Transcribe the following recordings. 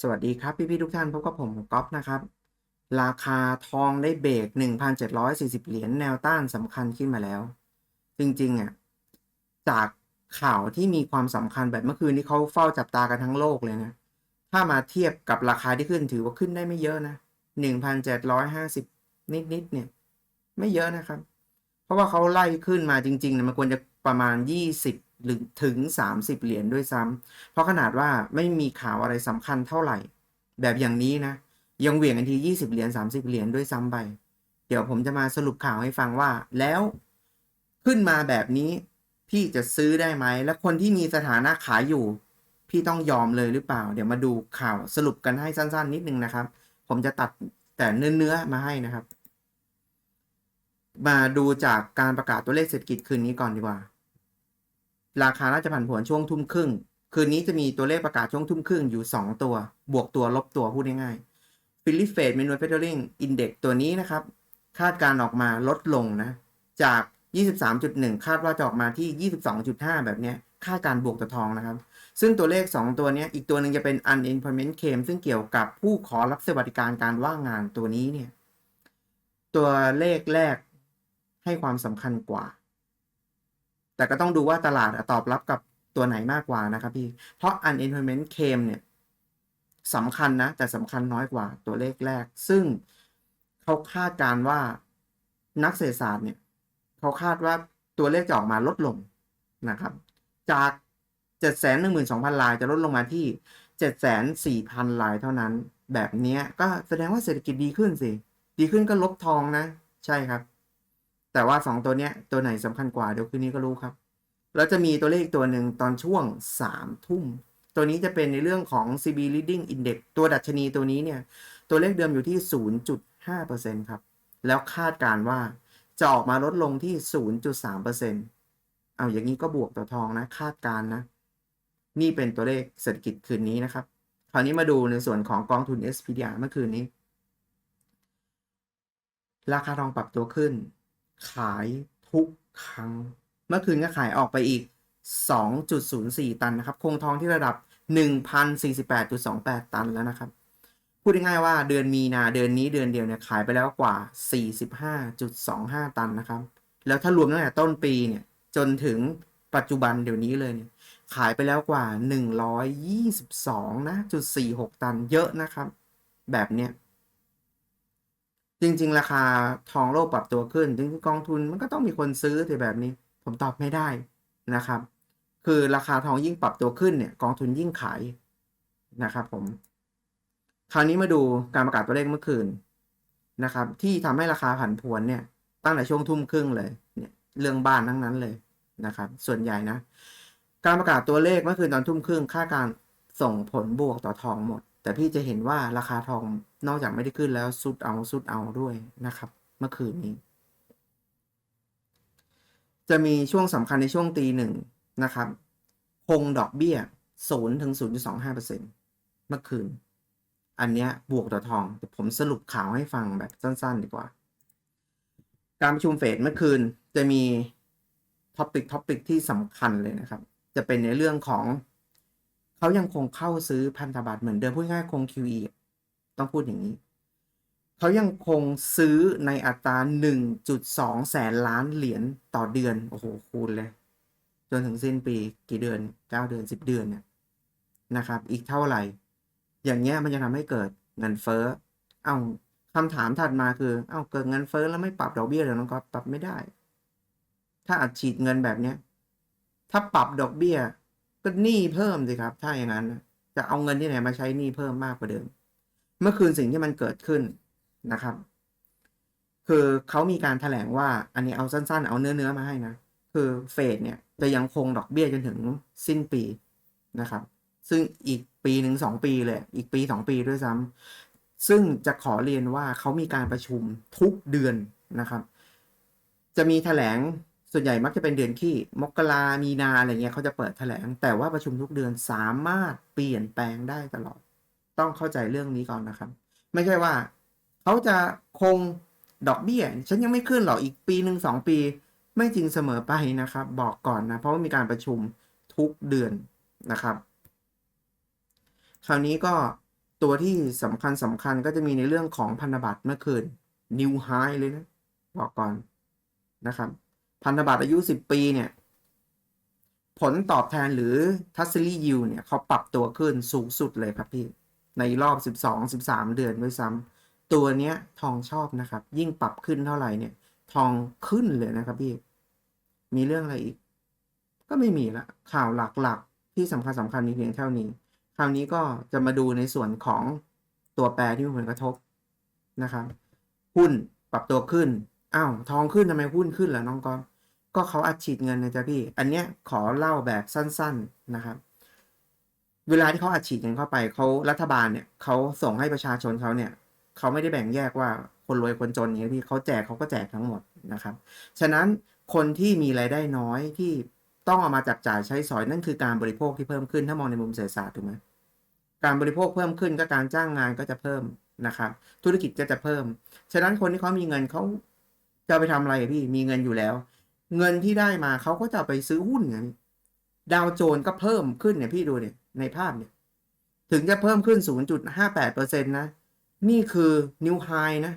สวัสดีครับพี่ๆทุกท่านพบกับผมก๊อฟนะครับ ราคาทองได้เบรก 1,740 เหรียญแนวต้านสำคัญขึ้นมาแล้ว จริงๆอะจากข่าวที่มีความสำคัญแบบเมื่อคืนนี้เขาเฝ้าจับตากันทั้งโลกเลยนะ ถ้ามาเทียบกับราคาที่ขึ้นถือว่าขึ้นได้ไม่เยอะนะ 1,750 นิดๆเนี่ย ไม่เยอะนะครับ เพราะว่าเขาไล่ขึ้นมาจริงๆนะมันควรจะประมาณ 20 หรือถึง 30 เหรียญด้วยซ้ำเพราะขนาดว่าไม่มีข่าวอะไรสำคัญเท่าไหร่ แบบอย่างนี้นะ ยังเหวี่ยงกันที 20 เหรียญ30 เหรียญด้วยซ้ำไป เดี๋ยวผมจะมาสรุปข่าวให้ฟังว่า แล้วขึ้นมาแบบนี้ พี่จะซื้อได้ไหม และคนที่มีสถานะขายอยู่ พี่ต้องยอมเลยหรือเปล่า เดี๋ยวมาดูข่าวสรุปกันให้สั้น ๆ นิดนึงนะครับ ผมจะตัดแต่เนื้อๆมาให้นะครับ มาดูจากการประกาศตัวเลขเศรษฐกิจคืนนี้ก่อนดีกว่า ราคาน่าจะผันผวนช่วงทุ่มครึ่ง คืนนี้จะมีตัวเลขประกาศช่วงทุ่มครึ่งอยู่ 2 ตัว บวกตัวลบตัวพูดง่ายๆฟิลิปเฟดเมนูเฟเดอริงอินเด็กตัวนี้นะครับ คาดการออกมาลดลงนะ จาก 23.1 คาดว่าจะออกมาที่ 22.5 แบบเนี้ยคาการบวกตัวทองนะครับ ซึ่งตัวเลข 2 ตัวนี้อีกตัวหนึ่งจะเป็น unemployment claim ซึ่งเกี่ยวกับผู้ขอรับสวัสดิการการว่างงานตัวนี้เนี่ย ตัวเลขแรกให้ความสำคัญกว่า แต่ก็ต้องดูว่าตลาดตอบรับกับตัวไหนมากกว่านะครับพี่ เพราะ unemployment claim เนี่ยสำคัญนะ แต่สำคัญน้อยกว่าตัวเลขแรก ซึ่งเขาคาดการณ์ว่านักเศรษฐศาสตร์เนี่ยเขาคาดว่าตัวเลขจะออกมาลดลงนะครับ จาก 712,000ลายจะลดลงมาที่ 704,000ลายเท่านั้น แบบนี้ก็แสดงว่าเศรษฐกิจดีขึ้นสิ ดีขึ้นก็ลบทองนะ ใช่ครับ แต่ว่าสองตัวเนี้ยตัวไหนสำคัญกว่าเดี๋ยวคืนนี้ก็รู้ครับ แล้วจะมีตัวเลขตัวหนึ่งตอนช่วงสามทุ่ม ตัวนี้จะเป็นในเรื่องของ CB Leading Index ตัวดัชนีตัวนี้เนี่ย ตัวเลขเดิมอยู่ที่ 0.5%ครับ แล้วคาดการว่าจะออกมาลดลงที่ 0.3%เอาอย่างนี้ก็บวกต่อทองนะ คาดการณ์นะ นี่เป็นตัวเลขเศรษฐกิจคืนนี้นะครับ คราวนี้มาดูในส่วนของกองทุน SPDR เมื่อคืนนี้ ราคาทองปรับตัวขึ้น ขายทุกครั้ง เมื่อคืนก็ขายออกไปอีก 2.04 ตันนะครับ คงทองที่ระดับ 1,048.28 ตันแล้วนะครับ พูดง่ายๆว่าเดือนมีนาเดือนนี้เดือนเดียวเนี่ยขายไปแล้วกว่า 45.25 ตันนะครับ แล้วถ้ารวมตั้งแต่ต้นปีเนี่ย จนถึงปัจจุบันเดี๋ยวนี้เลยเนี่ย ขายไปแล้วกว่า 122นะจุด46 ตันเยอะนะครับ แบบเนี้ย จริง ๆ ราคาทองโลกปรับตัวขึ้นจริงๆกองทุนมันก็ต้องมีคนซื้อแต่แบบนี้ ผมตอบไม่ได้นะครับ คือราคาทองยิ่งปรับตัวขึ้นเนี่ยกองทุนยิ่งขายนะครับผมคราวนี้มาดูการประกาศตัวเลขเมื่อคืนนะครับ ที่ทำให้ราคาผันผวนเนี่ย ตั้งแต่ช่วงทุ่มครึ่งเลยเนี่ยเรื่องบ้านทั้งนั้นเลยนะครับ ส่วนใหญ่นะ การประกาศตัวเลขเมื่อคืนตอนทุ่มครึ่งค่าการส่งผลบวกต่อทองหมด แต่พี่จะเห็นว่าราคาทองนอกจากไม่ได้ขึ้นแล้วสุดเอาสุดเอาด้วยนะครับ เมื่อคืนนี้ จะมีช่วงสำคัญในช่วงตีหนึ่งนะครับ คงดอกเบี้ยศูนย์ถึงศูนย์จุดสองห้าเปอร์เซ็นเมื่อคืน อันเนี้ยบวกต่อทองแต่ผมสรุปข่าวให้ฟังแบบสั้นๆ ดีกว่า การประชุมเฟดเมื่อคืนจะมีท็อปิกท็อปิกที่สำคัญเลยนะครับ จะเป็นในเรื่องของ เขายังคงเข้าซื้อพันธบัตรเหมือนเดิมพูดง่ายคง QE ต้องพูดอย่างนี้ เขายังคงซื้อในอัตรา 1.2 แสนล้านเหรียญต่อเดือน โอ้โห คูณเลย จนถึงสิ้นปีกี่เดือน 9 เดือน 10 เดือนเนี่ยนะครับ อีกเท่าไหร่ อย่างเงี้ยมันจะทำให้เกิดเงินเฟ้อ เอ้าคำถามถัดมาคือ เอ้าเกิดเงินเฟ้อแล้วไม่ปรับดอกเบี้ยเหรอน้องก๊อฟปรับไม่ได้ ถ้าอัดฉีดเงินแบบเนี้ย ถ้าปรับดอกเบี้ย ก็หนี้เพิ่มสิครับ ถ้าอย่างนั้น จะเอาเงินที่ไหนมาใช้หนี้เพิ่มมากกว่าเดิม เมื่อคืนสิ่งที่มันเกิดขึ้นนะครับ คือเขามีการถแถลงว่า อันนี้เอาสั้นๆ เอาเนื้อเนื้อมาให้นะ คือเฟดเนี่ยจะยังคงดอกเบี้ยจนถึงสิ้นปีนะครับ ซึ่งอีกปีหนึ่งสองปีเลย อีกปีสองปีด้วยซ้ำซึ่งจะขอเรียนว่าเขามีการประชุมทุกเดือนนะครับ จะมีแถลง ส่วนใหญ่มักจะเป็นเดือนขี้มกรามีนาอะไรเงี้ยเขาจะเปิดแถลง แต่ว่าประชุมทุกเดือนสามารถเปลี่ยนแปลงได้ตลอด ต้องเข้าใจเรื่องนี้ก่อนนะครับ ไม่ใช่ว่าเขาจะคงดอกเบี้ย ฉันยังไม่ขึ้นหรอกอีกปีหนึ่งสองปี ไม่จริงเสมอไปนะครับ บอกก่อนนะ เพราะว่ามีการประชุมทุกเดือนนะครับ คราวนี้ก็ตัวที่สำคัญสำคัญก็จะมีในเรื่องของพันธบัตรเมื่อคืนนิวไฮเลยนะ บอกก่อนนะครับ พันธบัตรอายุ 10 ปีเนี่ย ผลตอบแทนหรือทัศลียิวเนี่ยเขาปรับตัวขึ้นสูงสุดเลยครับพี่ ในรอบ 12 13 เดือนด้วยซ้ำตัวเนี้ยทองชอบนะครับ ยิ่งปรับขึ้นเท่าไหร่เนี่ย ทองขึ้นเลยนะครับพี่ มีเรื่องอะไรอีก ก็ไม่มีละข่าวหลักๆ ที่สำคัญสำคัญมีเพียงเท่านี้ คราวนี้ก็จะมาดูในส่วนของตัวแปรที่มีผลกระทบนะครับหุ้นปรับตัวขึ้น อ้าว ทองขึ้นทำไมหุ้นขึ้นล่ะน้องกอน ก็เขาอัดฉีดเงินนะจ๊ะพี่ อันเนี้ยขอเล่าแบบสั้น ๆนะครับ เวลาที่เขาอัดฉีดเงินเข้าไปเขารัฐบาลเนี่ยเขาส่งให้ประชาชนเขาเนี่ยเขาไม่ได้แบ่งแยกว่าคนรวยคนจนอย่างนี้พี่เขาแจกเขาก็แจกทั้งหมดนะครับ ฉะนั้นคนที่มีรายได้น้อยที่ต้องเอามาจับจ่ายใช้สอยนั่นคือการบริโภคที่เพิ่มขึ้นถ้ามองในมุมเศรษฐศาสตร์ถูกไหมการบริโภคเพิ่มขึ้นก็การจ้างงานก็จะเพิ่มนะครับ ธุรกิจก็จะเพิ่ม ฉะนั้นคนที่เขามีเงินเขาจะไปทำอะไรพี่มีเงินอยู่แล้ว เงินที่ได้มาเขาก็จะไปซื้อหุ้นไงดาวโจนส์ก็เพิ่มขึ้นเนี่ยพี่ดูเนี่ยในภาพเนี่ย ถึงจะเพิ่มขึ้น 0.58%นะ นี่คือนิวไฮนะ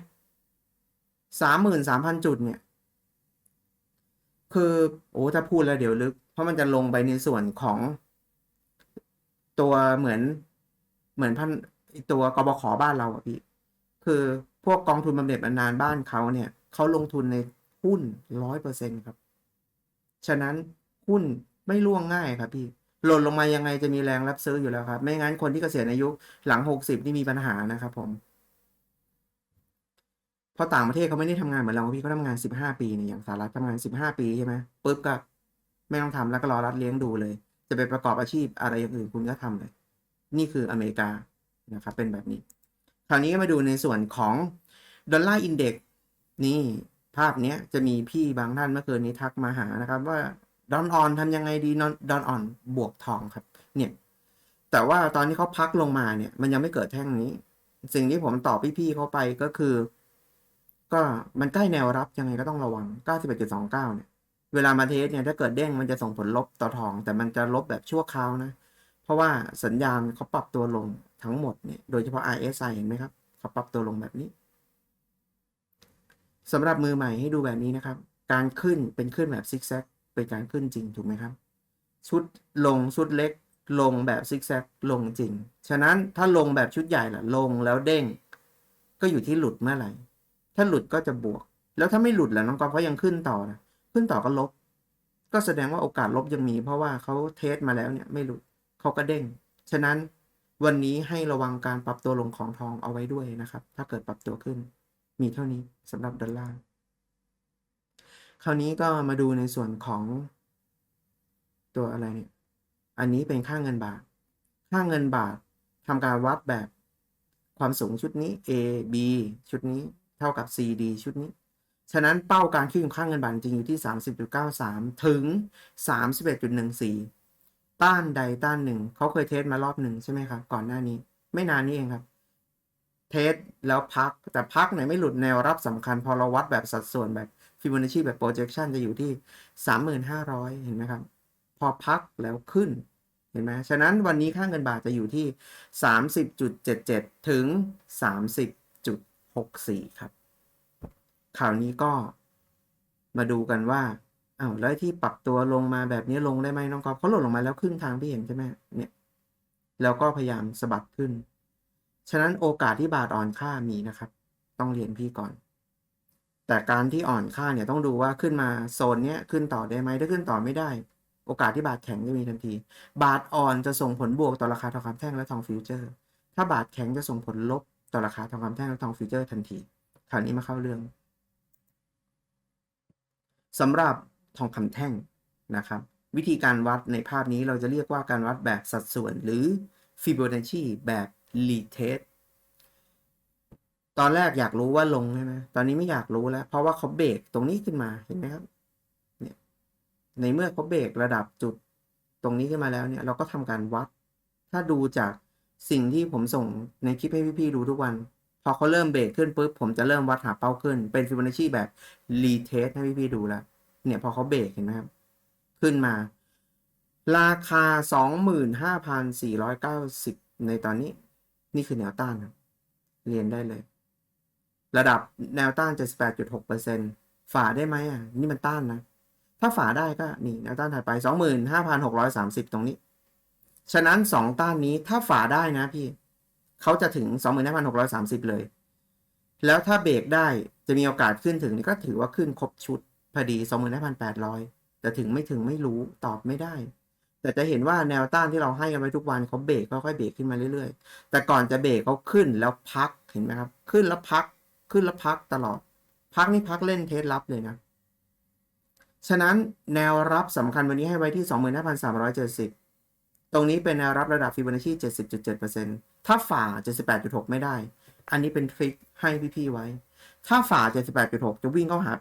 33,000 จุดเนี่ย คือโอ้ถ้าพูดแล้วเดี๋ยวลึก เพราะมันจะลงไปในส่วนของ ตัวเหมือนเหมือนพันตัวกบขบ้านเราอะพี่ คือพวกกองทุนบำเหน็จบำนาญบ้านเขาเนี่ยเขาลงทุนใน หุ้นร้อยเปอร์เซ็นครับ ฉะนั้นหุ้นไม่ล่วงง่ายครับพี่หล่นลงมายังไงจะมีแรงรับซื้ออยู่แล้วครับ ไม่งั้นคนที่เกษียณอายุหลังหกสิบนี่มีปัญหานะครับผม เพราะต่างประเทศเขาไม่ได้ทำงานเหมือนเราพี่เขาทำงานสิบห้าปีเนี่ยอย่างสหรัฐทำงานสิบห้าปีใช่ไหมปุ๊บก็ไม่ต้องทำแล้วก็รอรัฐเลี้ยงดูเลย จะไปประกอบอาชีพอะไรอย่างอื่นคุณก็ทำเลย นี่คืออเมริกานะครับ เป็นแบบนี้ คราวนี้ก็มาดูในส่วนของดอลลาร์อินเด็กนี่ ภาพเนี้ยจะมีพี่บางท่านเมื่อคืนนี้ทักมาหานะครับ ว่าดอนออนทำยังไงดีดอนออนบวกทองครับ เนี่ย แต่ว่าตอนที่เขาพักลงมาเนี่ย มันยังไม่เกิดแท่งนี้ สิ่งที่ผมตอบพี่ๆเขาไปก็คือ ก็มันใกล้แนวรับยังไงก็ต้องระวัง 91.29 เนี่ย เวลามาเทสเนี่ยถ้าเกิดเด้งมันจะส่งผลลบต่อทอง แต่มันจะลบแบบชั่วคราวนะ เพราะว่าสัญญาณเขาปรับตัวลงทั้งหมดเนี่ย โดยเฉพาะ RSI เห็นไหมครับเขาปรับตัวลงแบบนี้ สำหรับมือใหม่ให้ดูแบบนี้นะครับ การขึ้นเป็นขึ้นแบบซิกแซกเป็นการขึ้นจริงถูกไหมครับ ชุดลงชุดเล็กลงแบบซิกแซกลงจริง ฉะนั้นถ้าลงแบบชุดใหญ่ล่ะ ลงแล้วเด้ง ก็อยู่ที่หลุดเมื่อไหร่ ถ้าหลุดก็จะบวก แล้วถ้าไม่หลุดล่ะน้องกอล์ฟเขายังขึ้นต่อนะขึ้นต่อก็ลบ ก็แสดงว่าโอกาสลบยังมี เพราะว่าเขาเทสมาแล้วเนี่ยไม่หลุดเขาก็เด้ง ฉะนั้นวันนี้ให้ระวังการปรับตัวลงของทองเอาไว้ด้วยนะครับ ถ้าเกิดปรับตัวขึ้น มีเท่านี้สำหรับดอลลาร์คราวนี้ก็มาดูในส่วนของตัวอะไรเนี่ย อันนี้เป็นค่าเงินบาท ค่าเงินบาททำการวัดแบบความสูงชุดนี้ A B ชุดนี้เท่ากับ C D ชุดนี้ ฉะนั้นเป้าการขึ้นของค่าเงินบาทจริงอยู่ที่ 30.93 ถึง 31.14 ต้านใดต้านหนึ่ง เขาเคยเทสมารอบหนึ่งใช่ไหมครับ ก่อนหน้านี้ ไม่นานนี้เองครับ เทสแล้วพัก แต่พักไหนไม่หลุดแนวรับสำคัญ พอเราวัดแบบสัดส่วนแบบฟิโบนัชชีแบบ projection จะอยู่ที่ 3,500 เห็นไหมครับ พอพักแล้วขึ้น เห็นไหมฉะนั้นวันนี้ค่าเงินบาทจะอยู่ที่ 30.77 ถึง 30.64 ครับ ข่าวนี้ก็มาดูกันว่าอ้าวแล้วที่ปรับตัวลงมาแบบนี้ลงได้ไหมน้องกอล์ฟเขาหล่นลงมาแล้วครึ่งทางพี่เห็นใช่ไหมเนี่ย แล้วก็พยายามสะบัดขึ้น ฉะนั้นโอกาสที่บาทอ่อนค่ามีนะครับ ต้องเรียนพี่ก่อน แต่การที่อ่อนค่าเนี่ยต้องดูว่าขึ้นมาโซนเนี้ยขึ้นต่อได้ไหมถ้าขึ้นต่อไม่ได้ โอกาสที่บาทแข็งจะมีทันที บาทอ่อนจะส่งผลบวกต่อราคาทองคำแท่งและทองฟิวเจอร์ ถ้าบาทแข็งจะส่งผลลบต่อราคาทองคำแท่งและทองฟิวเจอร์ทันทีคราวนี้มาเข้าเรื่องสำหรับทองคำแท่งนะครับ วิธีการวัดในภาพนี้เราจะเรียกว่าการวัดแบบสัดส่วนหรือฟิโบนัชชีแบบ รีเทสตอนแรกอยากรู้ว่าลงใช่ไหมตอนนี้ไม่อยากรู้แล้ว เพราะว่าเขาเบรกตรงนี้ขึ้นมาเห็นไหมครับ เนี่ย ในเมื่อเขาเบรกระดับจุดตรงนี้ขึ้นมาแล้วเนี่ย เราก็ทำการวัด ถ้าดูจากสิ่งที่ผมส่งในคลิปให้พี่ๆดูทุกวัน พอเขาเริ่มเบรกขึ้นปุ๊บผมจะเริ่มวัดหาเป้าขึ้น เป็นฟิบนัชชีแบบรีเทสให้พี่ๆดูแล้ว เนี่ยพอเขาเบรกเห็นไหมครับ ขึ้นมา ราคา 25,490 ในตอนนี้ นี่คือแนวต้านครับเรียนได้เลย ระดับแนวต้าน 78.6%ฝ่าได้ไหมอะ นี่มันต้านนะ ถ้าฝ่าได้ก็นี่แนวต้านถัดไป 25,630 ตรงนี้ ฉะนั้น 2 ต้านนี้ถ้าฝ่าได้นะพี่ เขาจะถึง 25,630 เลย แล้วถ้าเบรกได้จะมีโอกาสขึ้นถึงนี่ก็ถือว่าขึ้นครบชุดพอดี 25,800 แต่ถึงไม่ถึงไม่รู้ตอบไม่ได้ แต่จะเห็นว่าแนวต้านที่เราให้กันไว้ทุกวันเขาเบรกค่อยๆเบรกขึ้นมาเรื่อยๆ แต่ก่อนจะเบรกเขาขึ้นแล้วพักเห็นไหมครับ ขึ้นแล้วพักขึ้นแล้วพักตลอด พักนี่พักเล่นเทสลับเลยนะ ฉะนั้นแนวรับสำคัญวันนี้ให้ไว้ที่ 25,370 ตรงนี้เป็นแนวรับระดับฟิโบนัชชี70.7%ถ้าฝ่า 78.6 ไม่ได้ อันนี้เป็นทริคให้พี่ๆไว้ ถ้าฝ่า 78.6 จะวิ่งเข้าหา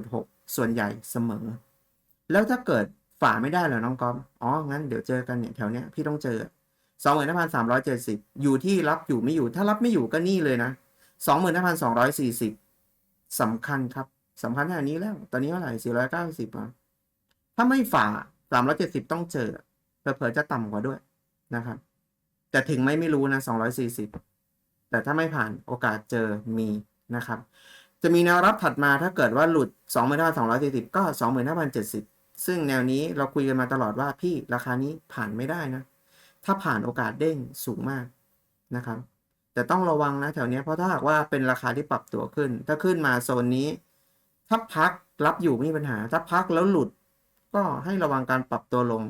88.6 ส่วนใหญ่เสมอ แล้วถ้าเกิด ฝ่าไม่ได้เหรอน้องก๊อมอ๋อ งั้นเดี๋ยวเจอกันเนี่ยแถวเนี้ยพี่ต้องเจอ25,370อยเจ็ดสิบอยู่ที่รับอยู่ไม่อยู่ ถ้ารับไม่อยู่ก็นี่เลยนะ25,240สองร้อยสี่สิบสำคัญครับสำคัญแค่นี้แล้ว ตอนนี้เท่าไหร่490อะถ้าไม่ฝ่า370ต้องเจอเผลอๆจะต่ำกว่าด้วยนะครับ แต่ถึงไม่ไม่รู้นะ240แต่ถ้าไม่ผ่านโอกาสเจอมีนะครับ จะมีแนวรับถัดมาถ้าเกิดว่าหลุด25,240ก็25,070 ซึ่งแนวนี้เราคุยกันมาตลอดว่าพี่ราคานี้ผ่านไม่ได้นะ ถ้าผ่านโอกาสเด้งสูงมากนะครับ แต่ต้องระวังนะแถวเนี้ยเพราะถ้าหากว่าเป็นราคาที่ปรับตัวขึ้น ถ้าขึ้นมาโซนนี้ ถ้าพักรับอยู่ไม่มีปัญหา ถ้าพักแล้วหลุด ก็ให้ระวังการปรับตัวลง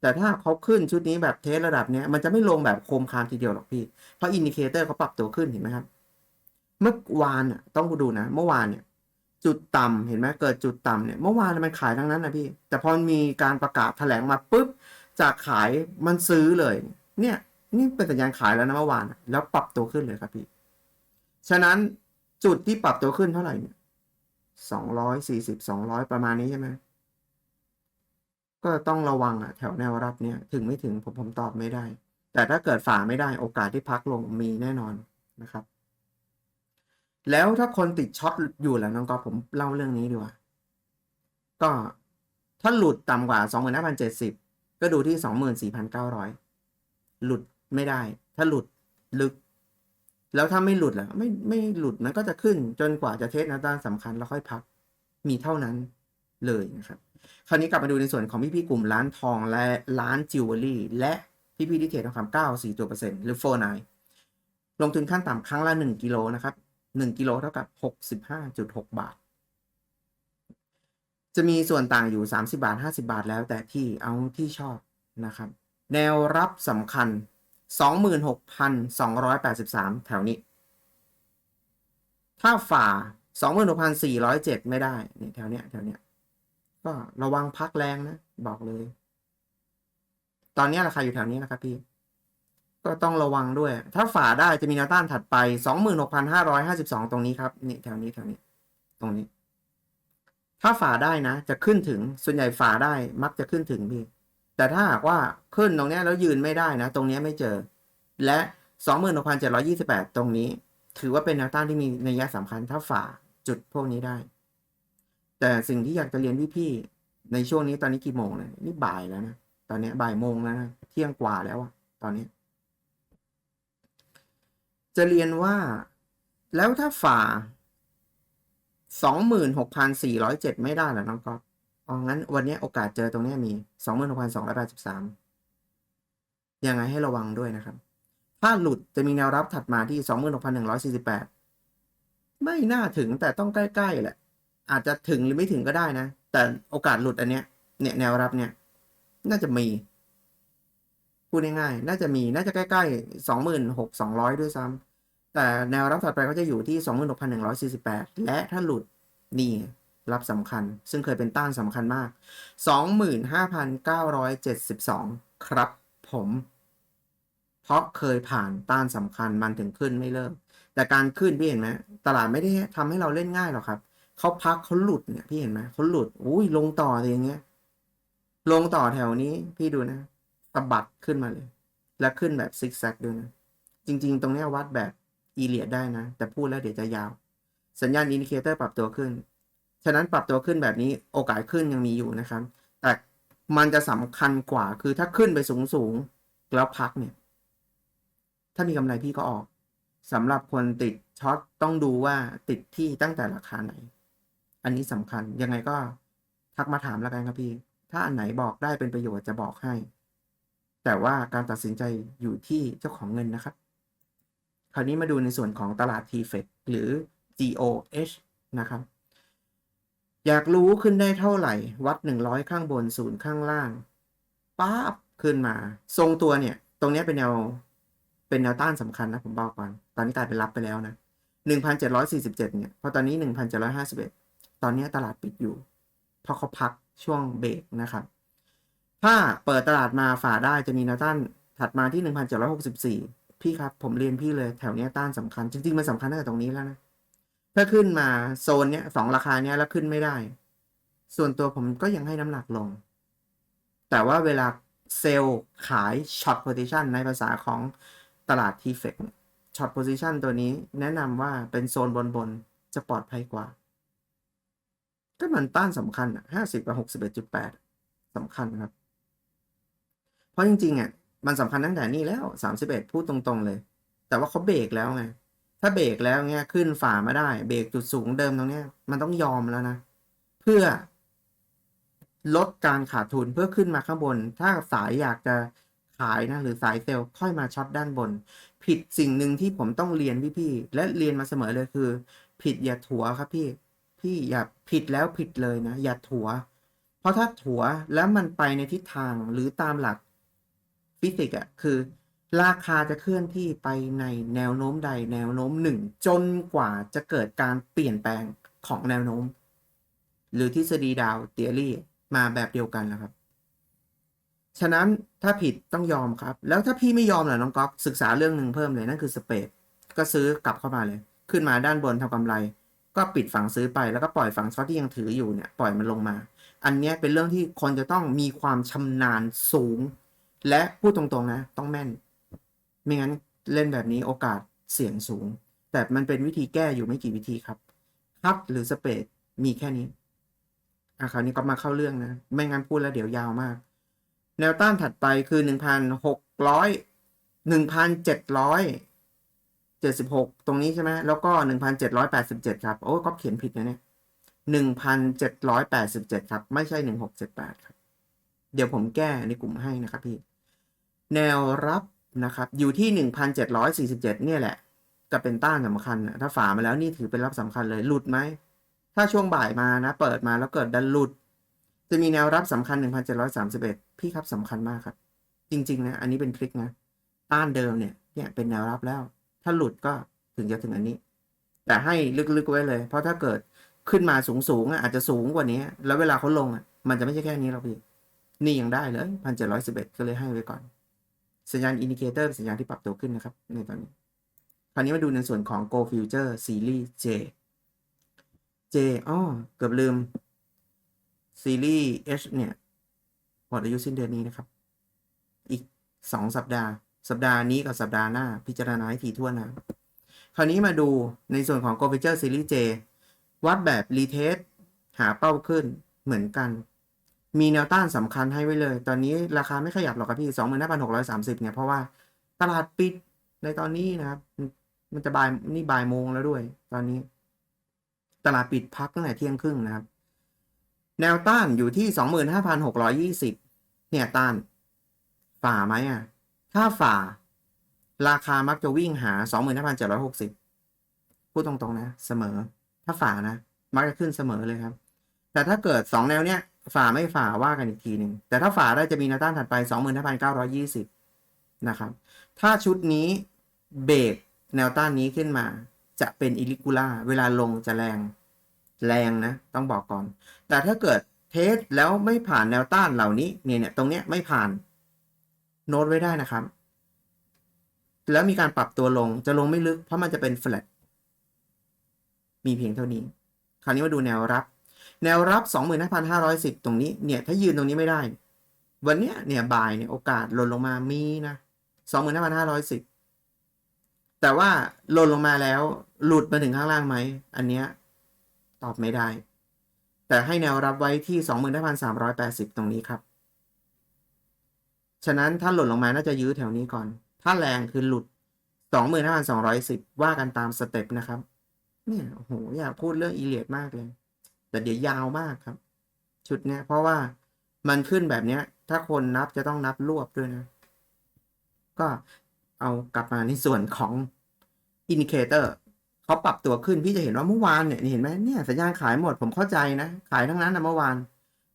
แต่ถ้าเขาขึ้นชุดนี้แบบเทสระดับเนี้ยมันจะไม่ลงแบบโคมคามทีเดียวหรอกพี่ เพราะอินดิเคเตอร์เขาปรับตัวขึ้นเห็นไหมครับ เมื่อวานน่ะต้องดูนะ เมื่อวานเนี่ย จุดต่ำเห็นไหมเกิดจุดต่ำเนี่ยเมื่อวานมันขายทั้งนั้นนะพี่ แต่พอมีการประกาศแถลงมาปุ๊บจากขายมันซื้อเลย เนี่ยนี่เป็นสัญญาณขายแล้วนะเมื่อวานแล้วปรับตัวขึ้นเลยครับพี่ ฉะนั้นจุดที่ปรับตัวขึ้นเท่าไหร่เนี่ยสองร้อยสี่สิบสองร้อยประมาณนี้ใช่ไหมก็ต้องระวังอะแถวแนวรับเนี่ยถึงไม่ถึงผมผมตอบไม่ได้ แต่ถ้าเกิดฝ่าไม่ได้โอกาสที่พักลงมีแน่นอนนะครับ แล้วถ้าคนติดช็อตอยู่แล้วน้องก็ผมเล่าเรื่องนี้ดีกว่า ก็ถ้าหลุดต่ำกว่า 25,070 ก็ดูที่ 24,900 หลุดไม่ได้ ถ้าหลุดลึก แล้วถ้าไม่หลุดล่ะไม่ไม่หลุดมันก็จะขึ้นจนกว่าจะเทสนวต้านสำคัญแล้วค่อยพัก มีเท่านั้นเลยนะครับ คราวนี้กลับมาดูในส่วนของพี่ๆกลุ่มร้านทองและร้านจิวเวลรี่และพี่ๆที่เทรดทองคำ94ตัวเปอร์เซ็นต์หรือโฟนายลงทุนขั้นต่ำครั้งละ 1 กิโลนะครับ 1กิโลเท่ากับ 65.6 บาท จะมีส่วนต่างอยู่ 30 บาท 50 บาทแล้วแต่ที่เอาที่ชอบนะครับ แนวรับสำคัญ 26,283 แถวนี้ ถ้าฝ่า 26,407 ไม่ได้นี่แถวเนี้ยแถวเนี้ยก็ระวังพักแรงนะ บอกเลย ตอนนี้ราคาอยู่แถวนี้นะครับพี่ ก็ต้องระวังด้วย ถ้าฝ่าได้จะมีแนวต้านถัดไป 26,552 ตรงนี้ครับ นี่แถวนี้แถวนี้ ตรงนี้ ถ้าฝ่าได้นะ จะขึ้นถึง ส่วนใหญ่ฝ่าได้ มักจะขึ้นถึงพี่ แต่ถ้าหากว่าขึ้นตรงนี้แล้วยืนไม่ได้นะ ตรงนี้ไม่เจอ และ 26,728 ตรงนี้ ถือว่าเป็นแนวต้านที่มีนัยสำคัญ ถ้าฝ่าจุดพวกนี้ได้ แต่สิ่งที่อยากจะเรียนพี่ๆในช่วงนี้ตอนนี้กี่โมงเลยนี่บ่ายแล้วนะ ตอนนี้บ่ายโมงแล้วนะ เที่ยงกว่าแล้วอะตอนนี้ จะเรียนว่า แล้วถ้าฝ่า 26,407 ไม่ได้เหรอน้องก๊อฟอ๋องั้นวันนี้โอกาสเจอตรงนี้มี 26,283 ยังไงให้ระวังด้วยนะครับ ถ้าหลุดจะมีแนวรับถัดมาที่ 26,148 ไม่น่าถึงแต่ต้องใกล้ๆแหละ อาจจะถึงหรือไม่ถึงก็ได้นะ แต่โอกาสหลุดอันเนี้ยเนี่ยแนวรับเนี่ย น่าจะมี พูดง่ายๆ น่าจะมีน่าจะใกล้ๆ26,200ด้วยซ้ำแต่แนวรับถัดไปก็จะอยู่ที่26,148และถ้าหลุดนี่รับสำคัญ ซึ่งเคยเป็นต้านสำคัญมาก 25,972 ครับผม เพราะเคยผ่านต้านสำคัญมันถึงขึ้นไม่เลิก แต่การขึ้นพี่เห็นไหมตลาดไม่ได้ทำให้เราเล่นง่ายหรอกครับ เขาพักเขาหลุดเนี่ยพี่เห็นไหมเขาหลุด อุ้ยลงต่ออะไรอย่างเงี้ย ลงต่อแถวนี้พี่ดูนะ สะบัดขึ้นมาเลย และขึ้นแบบซิกแซกด้วยนะ จริง ๆ ตรงนี้วัดแบบอีเลียดได้นะ แต่พูดแล้วเดี๋ยวจะยาว สัญญาณอินดิเคเตอร์ปรับตัวขึ้น ฉะนั้นปรับตัวขึ้นแบบนี้โอกาสขึ้นยังมีอยู่นะครับ แต่มันจะสำคัญกว่าคือถ้าขึ้นไปสูงสูงๆแล้วพักเนี่ย ถ้ามีกำไรพี่ก็ออกสำหรับคนติดช็อตต้องดูว่าติดที่ตั้งแต่ราคาไหน อันนี้สำคัญยังไงก็ทักมาถามแล้วกันครับพี่ ถ้าอันไหนบอกได้เป็นประโยชน์จะบอกให้ แต่ว่าการตัดสินใจอยู่ที่เจ้าของเงินนะครับ คราวนี้มาดูในส่วนของตลาด t f e c หรือ GOH นะครับ อยากรู้ขึ้นได้เท่าไหร่ วัด 100 ข้างบนศูนย์ข้างล่างป๊าบขึ้นมา ทรงตัวเนี่ย ตรงนี้เป็นแนว เป็นแนวต้านสำคัญนะ ผมบอกก่อน ตอนนี้กลายเป็นรับไปแล้วนะ 1,747 เนี่ยพอตอนนี้ 1,751 ตอนนี้ตลาดปิดอยู่ เพราะเขาพักช่วงเบรกนะครับ ถ้าเปิดตลาดมาฝ่าได้จะมีแนวต้านถัดมาที่ 1,764 พี่ครับผมเรียนพี่เลยแถวเนี้ยต้านสำคัญ จริงๆ มันสำคัญตั้งแต่ตรงนี้แล้วนะ ถ้าขึ้นมาโซนเนี้ยสองราคาเนี้ยแล้วขึ้นไม่ได้ ส่วนตัวผมก็ยังให้น้ำหนักลง แต่ว่าเวลาเซลล์ขายช็อตโพซิชันในภาษาของตลาดทีเฟกช็อตโพซิชันตัวนี้แนะนำว่าเป็นโซนบนๆจะปลอดภัยกว่า ก็มันต้านสำคัญอะห้าสิบกับหกสิบเอ็ดจุดแปดสำคัญครับ เพราะจริงๆอะมันสำคัญตั้งแต่นี่แล้วสามสิบเอ็ดพูดตรงๆเลย แต่ว่าเขาเบรกแล้วไง ถ้าเบรกแล้วเงี้ยขึ้นฝ่ามาได้ เบรกจุดสูงเดิมตรงเนี้ย มันต้องยอมแล้วนะ เพื่อลดการขาดทุนเพื่อขึ้นมาข้างบน ถ้าสายอยากจะขายนะหรือสายเซลล์ค่อยมาช็อตด้านบน ผิดสิ่งหนึ่งที่ผมต้องเรียนพี่ๆและเรียนมาเสมอเลยคือ ผิดอย่าถัวครับพี่ พี่อย่าผิดแล้วผิดเลยนะ อย่าถัว เพราะถ้าถัวแล้วมันไปในทิศทางหรือตามหลัก ฟิสิกส์อะคือ ราคาจะเคลื่อนที่ไปในแนวโน้มใดแนวโน้มหนึ่ง จนกว่าจะเกิดการเปลี่ยนแปลงของแนวโน้ม หรือทฤษฎีดาวเทอรี่มาแบบเดียวกันนะครับ ฉะนั้นถ้าผิดต้องยอมครับ แล้วถ้าพี่ไม่ยอมล่ะน้องก๊อฟศึกษาเรื่องหนึ่งเพิ่มเลยนั่นคือสเปดก็ซื้อกลับเข้ามาเลย ขึ้นมาด้านบนทำกำไร ก็ปิดฝั่งซื้อไปแล้วก็ปล่อยฝั่งช็อตที่ยังถืออยู่เนี่ยปล่อยมันลงมา อันนี้เป็นเรื่องที่คนจะต้องมีความชำนาญสูง และพูดตรงๆนะ ต้องแม่น ไม่งั้นเล่นแบบนี้โอกาสเสี่ยงสูง แต่มันเป็นวิธีแก้อยู่ไม่กี่วิธีครับคับหรือสเปดมีแค่นี้อะคราวนี้ก็มาเข้าเรื่องนะ ไม่งั้นพูดแล้วเดี๋ยวยาวมาก แนวต้านถัดไปคือหนึ่งพันหกร้อยหนึ่งพันเจ็ดร้อยเจ็ดสิบหกตรงนี้ใช่ไหมแล้วก็หนึ่งพันเจ็ดร้อยแปดสิบเจ็ดครับ โอ้ก็เขียนผิดนะเนี่ยหนึ่งพันเจ็ดร้อยแปดสิบเจ็ดครับ ไม่ใช่หนึ่งหกเจ็ดแปดครับ เดี๋ยวผมแก้ในกลุ่มให้นะครับพี่ แนวรับนะครับ อยู่ที่หนึ่งพันเจ็ดร้อยสี่สิบเจ็ดเนี่ยแหละ จะเป็นต้านสำคัญนะถ้าฝ่ามาแล้วนี่ถือเป็นรับสำคัญเลยหลุดไหม ถ้าช่วงบ่ายมานะ เปิดมาแล้วเกิดดันหลุด จะมีแนวรับสำคัญ 1,731 พี่ครับสำคัญมากครับ จริง ๆ นะ อันนี้เป็นทริคนะ ต้านเดิมเนี่ย เนี่ยเป็นแนวรับแล้ว ถ้าหลุดก็ถึงจะถึงอันนี้ แต่ให้ลึกๆไว้เลย เพราะถ้าเกิดขึ้นมาสูงๆอาจจะสูงกว่านี้ แล้วเวลาเขาลงมันจะไม่ใช่แค่นี้หรอกพี่นี่ยังได้เลย1,711ก็เลยให้ไว้ก่อน สัญญาณอินดิเคเตอร์สัญญาณที่ปรับตัวขึ้นนะครับ ในตอนนี้ คราวนี้มาดูในส่วนของ Go Future Series J J อ้อเกือบลืมซีรีส์ H เนี่ยหมดอายุสิ้นเดือนนี้นะครับ อีกสองสัปดาห์ สัปดาห์นี้กับสัปดาห์หน้า พิจารณาให้ทีทั่วนะ คราวนี้มาดูในส่วนของ Go Future Series J วัดแบบรีเทสหาเป้าขึ้นเหมือนกัน มีแนวต้านสำคัญให้ไว้เลย ตอนนี้ราคาไม่ขยับหรอกครับพี่25,630เนี่ย เพราะว่าตลาดปิดในตอนนี้นะครับ มันจะบ่ายนี่บ่ายโมงแล้วด้วย ตอนนี้ ตลาดปิดพักตั้งแต่เที่ยงครึ่งนะครับ แนวต้านอยู่ที่สองหมื่นห้าพันหกร้อยี่สิบเนี่ยต้าน ฝ่าไหมอะ ถ้าฝ่า ราคามักจะวิ่งหาสองหมื่นห้าพันเจ็ดร้อยหกสิบพูดตรงๆนะ เสมอ ถ้าฝ่านะ มักจะขึ้นเสมอเลยครับ แต่ถ้าเกิดสองแนวเนี้ย ฝ่าไม่ฝ่าว่ากันอีกทีหนึ่งแต่ถ้าฝ่าได้จะมีแนวต้านถัดไปสองหมื่นห้าพันเก้าร้อยี่สิบนะครับ ถ้าชุดนี้เบรกแนวต้านนี้ขึ้นมา จะเป็นอิลิกูล่าเวลาลงจะแรงแรงนะ ต้องบอกก่อน แต่ถ้าเกิดเทสแล้วไม่ผ่านแนวต้านเหล่านี้เนี่ยเนี่ยตรงเนี้ยไม่ผ่านโน้ตไว้ได้นะครับ แล้วมีการปรับตัวลงจะลงไม่ลึกเพราะมันจะเป็นแฟลตมีเพียงเท่านี้ คราวนี้มาดูแนวรับ แนวรับ 25,510 ตรงนี้เนี่ยถ้ายืนตรงนี้ไม่ได้ วันเนี้ยเนี่ยบ่ายเนี่ยโอกาสหล่นลงมามีนะ 25,510 แต่ว่าหล่นลงมาแล้วหลุดมาถึงข้างล่างไหม อันเนี้ยตอบไม่ได้ แต่ให้แนวรับไว้ที่ 25,380 ตรงนี้ครับ ฉะนั้นถ้าหล่นลงมาน่าจะยื้อแถวนี้ก่อน ถ้าแรงคือหลุดสองหมื่นห้าพันสองร้อยสิบว่ากันตามสเต็ปนะครับ เนี่ยโอ้โหอยากพูดเรื่องอีเลียดมากเลย แต่เดี๋ยวยาวมากครับ ชุดเนี้ยเพราะว่ามันขึ้นแบบเนี้ย ถ้าคนนับจะต้องนับรวบด้วยนะ ก็เอากลับมาในส่วนของอินดิเคเตอร์เขาปรับตัวขึ้นพี่จะเห็นว่าเมื่อวานเนี่ยเห็นไหมเนี่ยสัญญาณขายหมดผมเข้าใจนะ ขายทั้งนั้นนะเมื่อวาน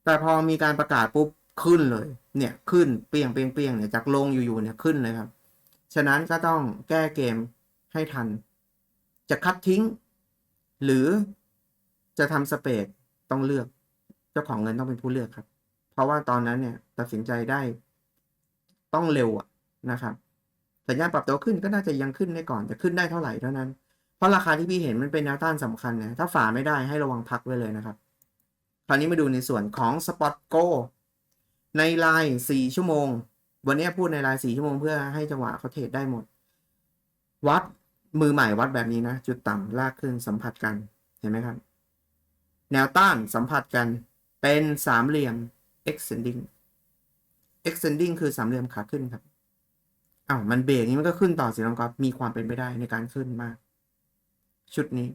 แต่พอมีการประกาศปุ๊บขึ้นเลย เนี่ยขึ้นเปียงเปียงเปียงเนี่ยจากลงอยู่ๆเนี่ยขึ้นเลยครับ ฉะนั้นก็ต้องแก้เกมให้ทัน จะคัดทิ้ง หรือ จะทำสเปดต้องเลือก เจ้าของเงินต้องเป็นผู้เลือกครับ เพราะว่าตอนนั้นเนี่ยตัดสินใจได้ต้องเร็วอะนะครับสัญญาณปรับตัวขึ้นก็น่าจะยังขึ้นได้ก่อนจะขึ้นได้เท่าไหร่เท่านั้น เพราะราคาที่พี่เห็นมันเป็นแนวต้านสำคัญนะถ้าฝ่าไม่ได้ให้ระวังพักไว้เลยนะครับ คราวนี้มาดูในส่วนของ Spot Go ในไลน์4ชั่วโมง วันนี้พูดในไลน์4ชั่วโมงเพื่อให้จังหวะเขาเทรดได้หมด วัดมือใหม่วัดแบบนี้นะ จุดต่ำลากขึ้นสัมผัสกันเห็นไหมครับ แนวต้านสัมผัสกันเป็นสามเหลี่ยม extending extending คือสามเหลี่ยมขาขึ้นครับอ้าวมันเบรกนี้มันก็ขึ้นต่อสิน้องกอฟมีความเป็นไปได้ในการขึ้นมาก ชุดนี้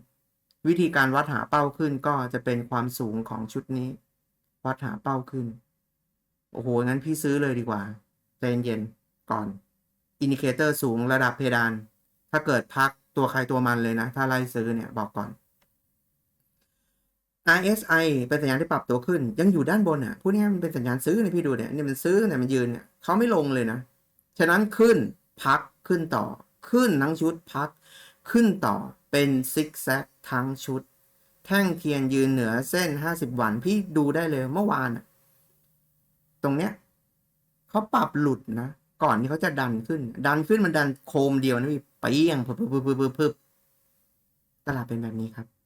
วิธีการวัดหาเป้าขึ้นก็จะเป็นความสูงของชุดนี้ วัดหาเป้าขึ้น โอ้โห งั้นพี่ซื้อเลยดีกว่าใจเย็นๆก่อน อินดิเคเตอร์สูงระดับเพดาน ถ้าเกิดพักตัวใครตัวมันเลยนะ ถ้าไล่ซื้อเนี่ยบอกก่อน RSI เป็นสัญญาณที่ปรับตัวขึ้น ยังอยู่ด้านบนอะพูดง่ายมันเป็นสัญญาณซื้อเนี่ยพี่ดูเนี่ยนี่มันซื้อเนี่ยมันยืนเนี่ยเขาไม่ลงเลยนะ ฉะนั้นขึ้นพักขึ้นต่อ ขึ้นทั้งชุดพัก ขึ้นต่อเป็นซิกแซกทั้งชุด แท่งเทียนยืนเหนือเส้น 50 วัน พี่ดูได้เลยเมื่อวานอะตรงเนี้ยเขาปรับหลุดนะ ก่อนที่เขาจะดันขึ้น ดันขึ้นมันดันโคมเดียวนะพี่ไปยังพึบพึบพึบพึบพึบพึบตลาดเป็นแบบนี้ครับ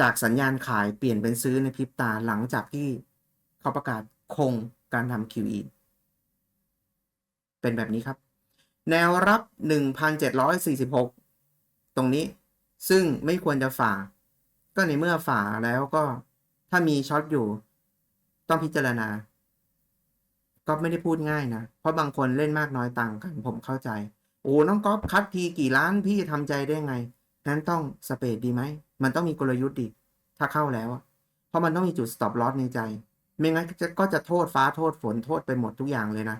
จากสัญญาณขายเปลี่ยนเป็นซื้อในพริบตาหลังจากที่เขาประกาศคงการทำ QE เป็นแบบนี้ครับ แนวรับ 1,746 ตรงนี้ซึ่งไม่ควรจะฝ่า ก็ในเมื่อฝ่าแล้วก็ถ้ามีช็อตอยู่ ต้องพิจารณา ก็ไม่ได้พูดง่ายนะ เพราะบางคนเล่นมากน้อยต่างกัน ผมเข้าใจ โอ้น้องก๊อฟคัดทีกี่ล้านพี่ทำใจได้ไง นั้นต้องสเปดดีไหม มันต้องมีกลยุทธ์ดิ ถ้าเข้าแล้วเพราะมันต้องมีจุด stop loss ในใจ ไม่งั้นก็จะโทษฟ้าโทษฝนโทษไปหมดทุกอย่างเลยนะ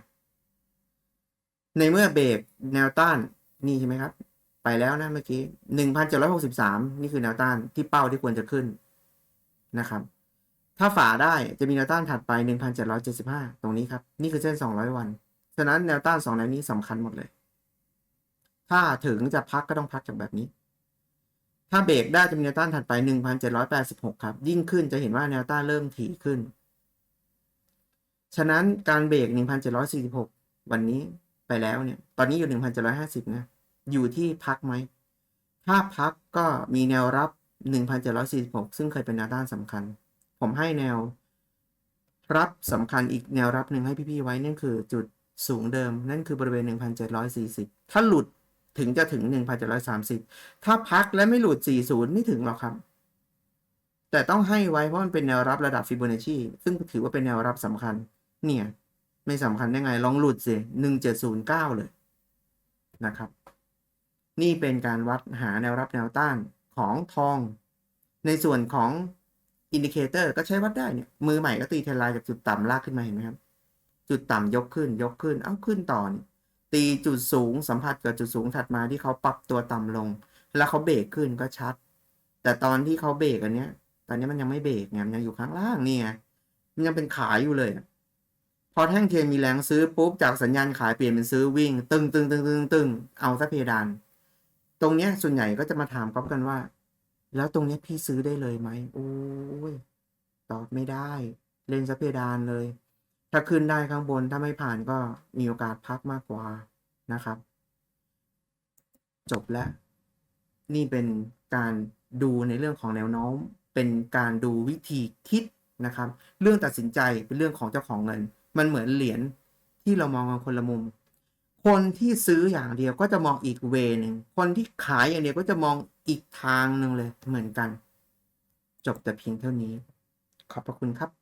ในเมื่อเบรกแนวต้านนี่ใช่ไหมครับ ไปแล้วนะเมื่อกี้หนึ่งพันเจ็ดร้อยหกสิบสามนี่คือแนวต้านที่เป้าที่ควรจะขึ้นนะครับ ถ้าฝ่าได้จะมีแนวต้านถัดไปหนึ่งพันเจ็ดร้อยเจ็ดสิบห้าตรงนี้ครับ นี่คือเส้นสองร้อยวัน ฉะนั้นแนวต้านสองแนวนี้สำคัญหมดเลย ถ้าถึงจะพักก็ต้องพักจากแบบนี้ ถ้าเบรกได้จะมีแนวต้านถัดไปหนึ่งพันเจ็ดร้อยแปดสิบหกครับ ยิ่งขึ้นจะเห็นว่าแนวต้านเริ่มถี่ขึ้น ฉะนั้นการเบรกหนึ่งพันเจ็ดร้อยสี่สิบหกวันนี้ไปแล้วเนี่ย ตอนนี้อยู่หนึ่งพันเจ็ดร้อยห้าสิบนะ อยู่ที่พักไหม ถ้าพักก็มีแนวรับ 1,746 ซึ่งเคยเป็นแนวต้านสำคัญ ผมให้แนวรับสำคัญอีกแนวรับหนึ่งให้พี่ๆไว้นั่นคือจุดสูงเดิม นั่นคือบริเวณ 1,740 ถ้าหลุด ถึงจะถึง 1,730 ถ้าพักและไม่หลุด 40 ไม่ถึงหรอกครับ แต่ต้องให้ไว้เพราะมันเป็นแนวรับระดับฟิโบนัชชีซึ่งถือว่าเป็นแนวรับสำคัญ เนี่ย ไม่สำคัญได้ไง ลองหลุดสิ1709 เลยนะครับ นี่เป็นการวัดหาแนวรับแนวต้านของทอง ในส่วนของอินดิเคเตอร์ก็ใช้วัดได้เนี่ย มือใหม่ก็ตีเทรนไลน์จากจุดต่ำลากขึ้นมาเห็นไหมครับ จุดต่ำยกขึ้นยกขึ้น เอ้าขึ้นต่อนี่ ตีจุดสูงสัมผัสกับจุดสูงถัดมาที่เขาปรับตัวต่ำลง แล้วเขาเบรกขึ้นก็ชัด แต่ตอนที่เขาเบรกอันเนี้ย ตอนนี้มันยังไม่เบรกไงมันยังอยู่ข้างล่างนี่ไงมันยังเป็นขายอยู่เลยพอแท่งเทียนมีแรงซื้อปุ๊บจากสัญญาณขายเปลี่ยนเป็นซื้อวิ่ง ตึงตึงตึงตึงตึงเอาซะเพดาน ตรงเนี้ยส่วนใหญ่ก็จะมาถามก๊อฟกันว่า แล้วตรงเนี้ยพี่ซื้อได้เลยไหมโอ้ยตอบไม่ได้ เล่นซะเพดานเลย ถ้าขึ้นได้ข้างบนถ้าไม่ผ่านก็มีโอกาสพักมากกว่านะครับ จบแล้ว นี่เป็นการดูในเรื่องของแนวโน้ม เป็นการดูวิธีคิดนะครับ เรื่องตัดสินใจเป็นเรื่องของเจ้าของเงิน มันเหมือนเหรียญที่เรามองกันคนละมุม คนที่ซื้ออย่างเดียวก็จะมองอีกเวหนึ่งคนที่ขายอย่างเดียวก็จะมองอีกทางหนึ่งเลยเหมือนกัน จบแต่เพียงเท่านี้ ขอบพระคุณครับ